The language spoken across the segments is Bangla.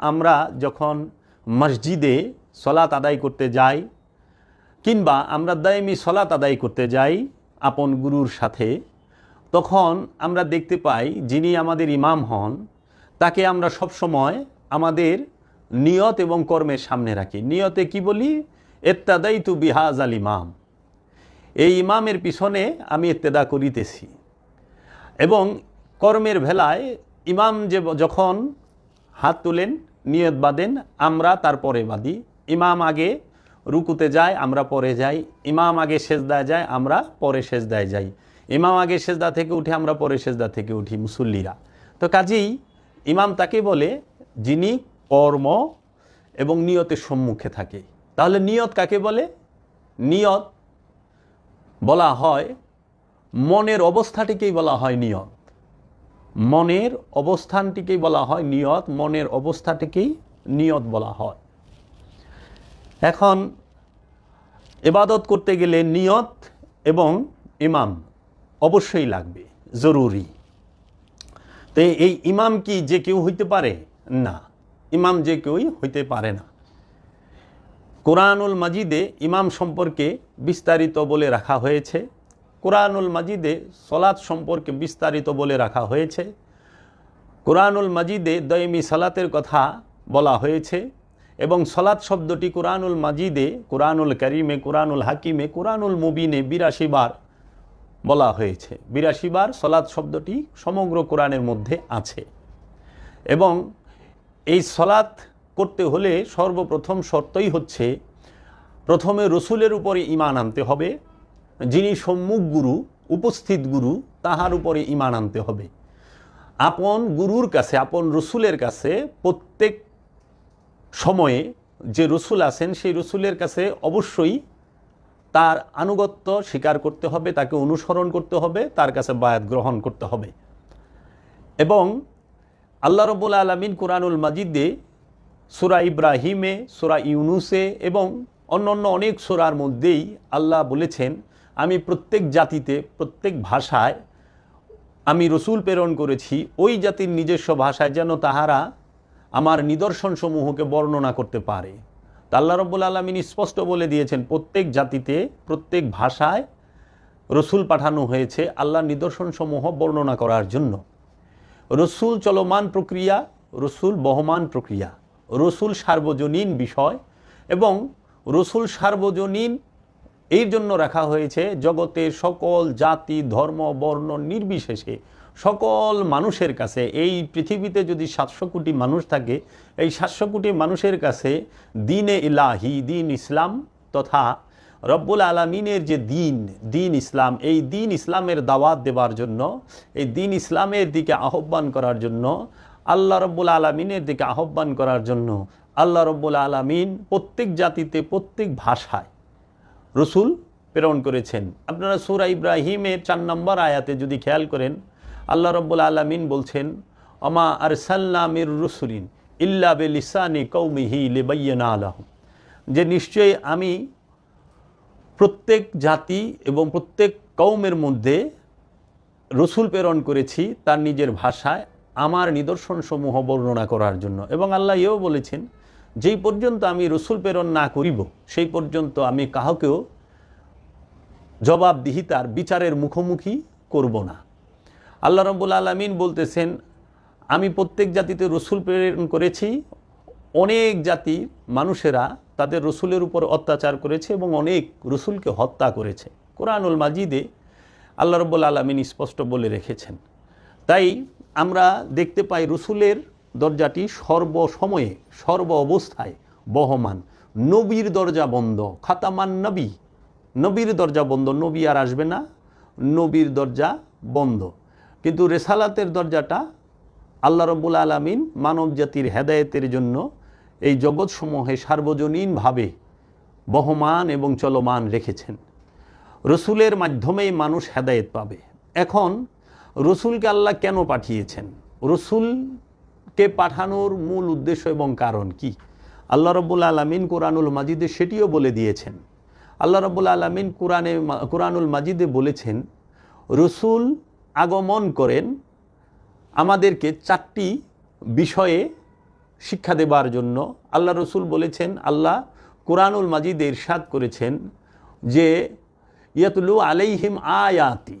আমরা যখন মসজিদে সলাত আদায় করতে যাই, কিংবা আমরা দায়মি সলাত আদায় করতে যাই আপন গুরুর সাথে, তখন আমরা দেখতে পাই যিনি আমাদের ইমাম হন, তাকে আমরা সবসময় আমাদের নিয়ত এবং কর্মের সামনে রাখি। নিয়তে কি বলি? এত্তাদাই তু বিহাজ আল ইমাম। এই ইমামের পিছনে আমি এত্তেদা করিতেছি। এবং কর্মের ভেলায় ইমাম যে যখন হাত তুলেন নিয়ত বাঁধেন, আমরা তারপরে বাঁধি। ইমাম আগে রুকুতে যায়, আমরা পরে যাই। ইমাম আগে সেজদায় যায়, আমরা পরে সেজদায় যাই। ইমাম আগে সেজদা থেকে উঠে, আমরা পরে সেজদা থেকে উঠি, মুসল্লিরা। তো কাজেই ইমাম তাকে বলে, যিনি কর্ম এবং নিয়তের সম্মুখে থাকে। তাহলে নিয়ত কাকে বলে? নিয়ত বলা হয়, মনের অবস্থাটিকেই বলা হয় নিয়ত। মনের অবস্থানটিকেই বলা হয় নিয়ত, মনের অবস্থাটিকেই নিয়ত বলা হয়। এখন এবাদত করতে গেলে নিয়ত এবং ইমাম অবশ্যই লাগবে, জরুরি। তো এই ইমাম কি যে কেউ হইতে পারে? না। ইমাম যে কেউই হইতে পারে না। কোরআনুল মাজিদে ইমাম সম্পর্কে বিস্তারিত বলে রাখা হয়েছে। কোরআনুল মাজিদে সলাৎ সম্পর্কে বিস্তারিত বলে রাখা হয়েছে। কোরআনুল মাজিদে দয়মি সালাতের কথা বলা হয়েছে এবং সলাৎ শব্দটি কোরআনুল মাজিদে, কোরআনুল করিমে, কোরআনুল হাকিমে, কোরআনুল মুবিনে বিরাশি বার বলা হয়েছে। বিরাশি বার সলাৎ শব্দটি সমগ্র কোরআনের মধ্যে আছে। এবং এই সলাৎ করতে হলে সর্বপ্রথম শর্তই হচ্ছে, প্রথমে রসুলের উপরে ইমান আনতে হবে যিনি সম্মুখ গুরু, উপস্থিত গুরু, তাহার উপরে ইমান আনতে হবে। আপন গুরুর কাছে, আপন রসুলের কাছে প্রত্যেক সময়ে যে রসুল আছেন, সেই রসুলের কাছে অবশ্যই তার আনুগত্য স্বীকার করতে হবে, তাকে অনুসরণ করতে হবে, তার কাছে বায়াত গ্রহণ করতে হবে। এবং আল্লাহ রবুল আলমিন কোরআনুল মাজিদে সুরা ইব্রাহিমে, সুরা ইউনুসে এবং অন্য অন্য অনেক সুরার মধ্যেই আল্লাহ বলেছেন আমি প্রত্যেক জাতিতে, প্রত্যেক ভাষায় আমি রসুল প্রেরণ করেছি, ওই জাতির নিজস্ব ভাষায় যেন তাহারা আমার নিদর্শনসমূহকে বর্ণনা করতে পারে। তা আল্লাহ রব্বুল আলমিন স্পষ্ট বলে দিয়েছেন, প্রত্যেক জাতিতে, প্রত্যেক ভাষায় রসুল পাঠানো হয়েছে আল্লাহ নিদর্শনসমূহ বর্ণনা করার জন্য। রসুল চলমান প্রক্রিয়া, রসুল বহমান প্রক্রিয়া, রসুল সার্বজনীন বিষয় এবং রসুল সার্বজনীন এই জন্য রাখা হয়েছে জগতের সকল জাতি, ধর্ম, বর্ণ নির্বিশেষে সকল মানুষের কাছে। এই পৃথিবীতে যদি সাতশো কোটি মানুষ থাকে, এই সাতশো কোটি মানুষের কাছে দিনে ইলাহি, দিন ইসলাম তথা রব্বুল আলমিনের যে দিন দিন ইসলাম, এই দিন ইসলামের দাওয়াত দেবার জন্য, এই দিন ইসলামের দিকে আহ্বান করার জন্য, আল্লাহ রব্বুল আলমিনের দিকে আহ্বান করার জন্য, আল্লাহ রব্বুল আলমিন প্রত্যেক জাতিতে, প্রত্যেক ভাষায় রসুল প্রেরণ করেছেন। আপনারা সুরা ইব্রাহিমের চার নম্বর আয়াতে যদি খেয়াল করেন, আল্লাহ রব্বুল আলমিন বলছেন অমা আর সাল্লামির রসুলিন ইল্লা বেলিসানি কৌমিহি লেবাইয়ানা আলাহ যে নিশ্চয়ই আমি প্রত্যেক জাতি এবং প্রত্যেক কৌমের মধ্যে রসুল প্রেরণ করেছি তার নিজের ভাষায়, আমার নিদর্শনসমূহ বর্ণনা করার জন্য। এবং আল্লাহ এও বলেছেন যেই পর্যন্ত আমি রসুল প্রেরণ না করিব, সেই পর্যন্ত আমি কাহকেও জবাবদিহিতার বিচারের মুখোমুখি করব না। আল্লাহ রব্বুল আলমিন বলতেছেন, আমি প্রত্যেক জাতিতে রসুল প্রেরণ করেছি, অনেক জাতির মানুষেরা তাদের রসুলের উপর অত্যাচার করেছে এবং অনেক রসুলকে হত্যা করেছে। কোরআনুল মাজিদে আল্লাহ রব্বুল আলমিন স্পষ্ট বলে রেখেছেন। তাই আমরা দেখতে পাই রসুলের দরজাটি সর্বসময়ে সর্ব অবস্থায় বহমান। নবীর দরজা বন্ধ। খাতামান নবী। নবীর দরজা বন্ধ। নবী আর আসবে না। নবীর দরজা বন্ধ। কিন্তু রেসালাতের দরজাটা আল্লাহ রব্বুল আলমিন মানব জাতির হেদায়েতের জন্য এই জগৎসমূহে সার্বজনীনভাবে বহমান এবং চলমান রেখেছেন। রসুলের মাধ্যমেই মানুষ হেদায়েত পাবে। এখন রসুলকে আল্লাহ কেন পাঠিয়েছেন? রসুলকে পাঠানোর মূল উদ্দেশ্য এবং কারণ কি? আল্লাহ রব্বুল আলমিন কোরআনুল মাজিদে সেটিও বলে দিয়েছেন। আল্লাহ রব্বুল আলমিন কোরআনে কোরআনুল মাজিদে বলেছেন, রসুল আগমন করেন আমাদেরকে চারটি বিষয়ে শিক্ষা দেবার জন্য। আল্লাহ রসুল বলেছেন, আল্লাহ কোরআনুল মাজিদ ইরশাদ করেছেন যে, ইয়াতুলু আলাইহিম আয়াতি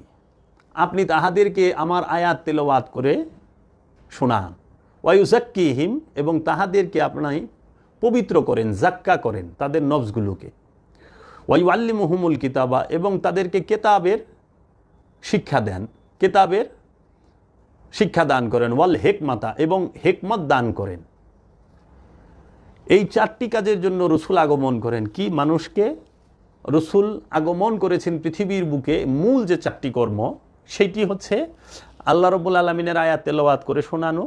আপনি তাহাদেরকে আমার আয়াত তেলাওয়াত করে শোনান। ওয়াইউজাক্কিহিম এবং তাহাদেরকে আপনি পবিত্র করেন জাক্কা করেন তাদের নবসগুলোকে ওয়াইউআল্লি মুহুমুল কিতাবা এবং তাদেরকে কেতাবের শিক্ষা দেন, কেতাবের শিক্ষা দান করেন, ওয়াল হেকমাতা এবং হেকমত দান করেন। এই চারটি কাজের জন্য রসুল আগমন করেন। কি মানুষকে? রসুল আগমন করেছেন পৃথিবীর বুকে, মূল যে চারটি কর্ম সেটি হচ্ছে আল্লাহ রব্বুল আলমিনের আয়াত তেলাওয়াত করে শোনানো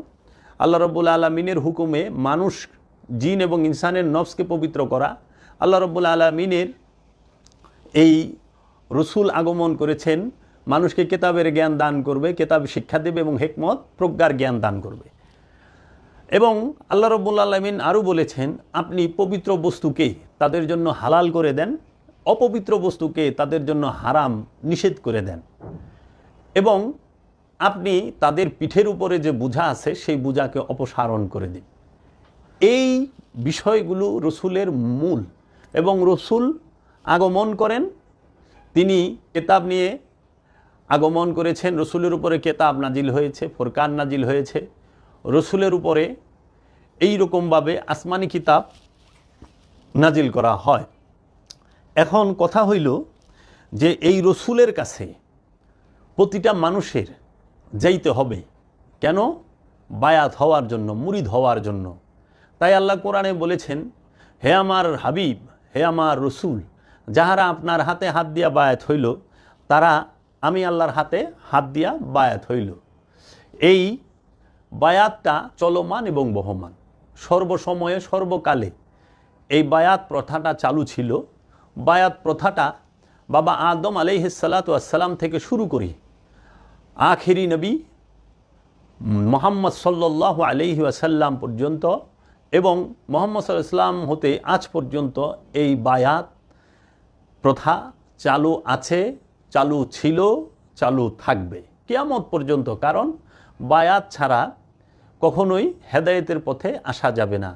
আল্লাহ রব্বুল আলমিনের হুকুমে মানুষ, জিন এবং ইনসানের নফসকে পবিত্র করা। আল্লাহ রব্বুল আলমিনের এই রসুল আগমন করেছেন, মানুষকে কেতাবের জ্ঞান দান করবে, কেতাব শিক্ষা দেবে এবং হেকমত, প্রজ্ঞার জ্ঞান দান করবে। এবং আল্লাহ রব্বুল আলমিন আরও বলেছেন, আপনি পবিত্র বস্তুকে তাদের জন্য হালাল করে দেন, অপবিত্র বস্তুকে তাদের জন্য হারাম নিষেধ করে দেন। এবং আপনি তাদের পিঠের উপরে যে বোঝা আছে, সেই বোঝাকে অপসারণ করে দিন। এই বিষয়গুলো রসুলের মূল এবং রসুল আগমন করেন। তিনি কেতাব নিয়ে আগমন করেছেন। রসুলের উপরে কেতাব নাজিল হয়েছে, ফোরকান নাজিল হয়েছে। রসুলের উপরে এই রকমভাবে আসমানি কিতাব নাজিল করা হয়। এখন কথা হইল যে এই রসুলের কাছে প্রতিটা মানুষের যাইতে হবে। কেন? বায়াত হওয়ার জন্য, মুরিদ হওয়ার জন্য। তাই আল্লাহ কোরআনে বলেছেন, হে আমার হাবিব, হে আমার রসুল, যাহারা আপনার হাতে হাত দিয়া বায়াত হইল, তারা আমি আল্লাহর হাতে হাত দিয়া বায়াত হইল। এই বায়াতটা চলমান এবং বহমান। সর্বসময়ে, সর্বকালে এই বায়াত প্রথাটা চালু ছিল। বায়াত প্রথাটা বাবা আদম আলাইহিসাল্লাতাম থেকে শুরু করি। আখেরি নবী মোহাম্মদ সাল্লাহ আলহি আসাল্লাম পর্যন্ত এবং মোহাম্মদ সাল্লাম হতে আজ পর্যন্ত এই বায়াত প্রথা চালু আছে, চালু ছিল, চালু থাকবে। কেয়ামত পর্যন্ত, কারণ বায়াত ছাড়া কখনোই হেদায়েতের পথে আসা যাবে না।